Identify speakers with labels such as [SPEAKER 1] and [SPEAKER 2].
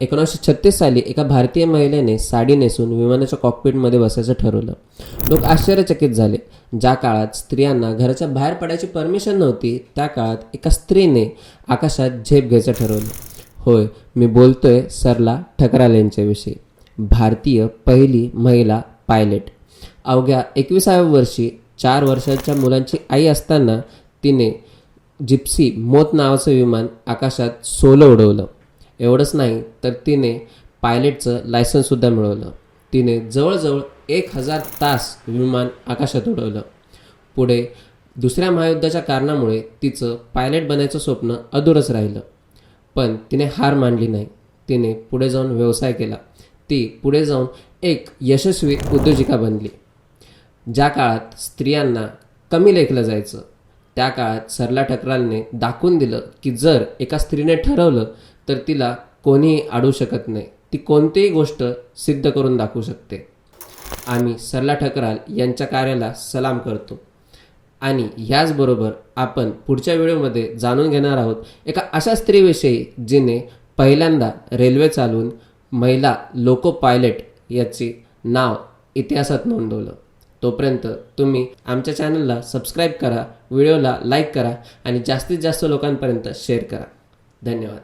[SPEAKER 1] एकोणीसशे छत्तीस साली एका भारतीय महिलेने साडी नेसून विमानाच्या कॉकपिटमध्ये बसायचं ठरवलं. लोक आश्चर्यचकित झाले. ज्या काळात स्त्रियांना घराच्या बाहेर पडायची परमिशन नव्हती त्या काळात एका स्त्रीने आकाशात झेप घ्यायचं ठरवलं. होय मी बोलतोय सरला ठकराल यांच्याविषयी भारतीय पहिली महिला पायलट अवघ्या एकविसाव्या वर्षी चार वर्षाच्या मुलांची आई असताना तिने जिप्सी मोत नावाचं विमान आकाशात सोलं उडवलं. एवढंच नाही तर तिने पायलटचं लायसन्ससुद्धा मिळवलं. तिने जवळजवळ एक हजार तास विमान आकाशात उडवलं. पुढे दुसऱ्या महायुद्धाच्या कारणामुळे तिचं पायलट बनायचं स्वप्न अधुरच राहिलं. पण तिने हार मानली नाही. तिने पुढे जाऊन व्यवसाय केला. ती पुढे जाऊन एक यशस्वी उद्योजिका बनली. ज्या काळात स्त्रियांना कमी लेखलं जायचं त्या काळात सरला ठकरालने दाखवून दिलं की जर एका स्त्रीने ठरवलं तर तिला कोणीही अडवू शकत नाही. ती कोणतीही गोष्ट सिद्ध करून दाखवू शकते. आम्ही सरला ठकराल यांच्या कार्याला सलाम करतो. आणि ह्याचबरोबर आपण पुढच्या व्हिडिओमध्ये जाणून घेणार आहोत एका अशा स्त्रीविषयी जिने पहिल्यांदा रेल्वे चालवून महिला लोको पायलट याचे नाव इतिहासात नोंदवलं. तोपर्यंत तुम्ही आमच्या चॅनलला सबस्क्राईब करा व्हिडिओला लाईक करा आणि जास्तीत जास्त लोकांपर्यंत शेअर करा. धन्यवाद.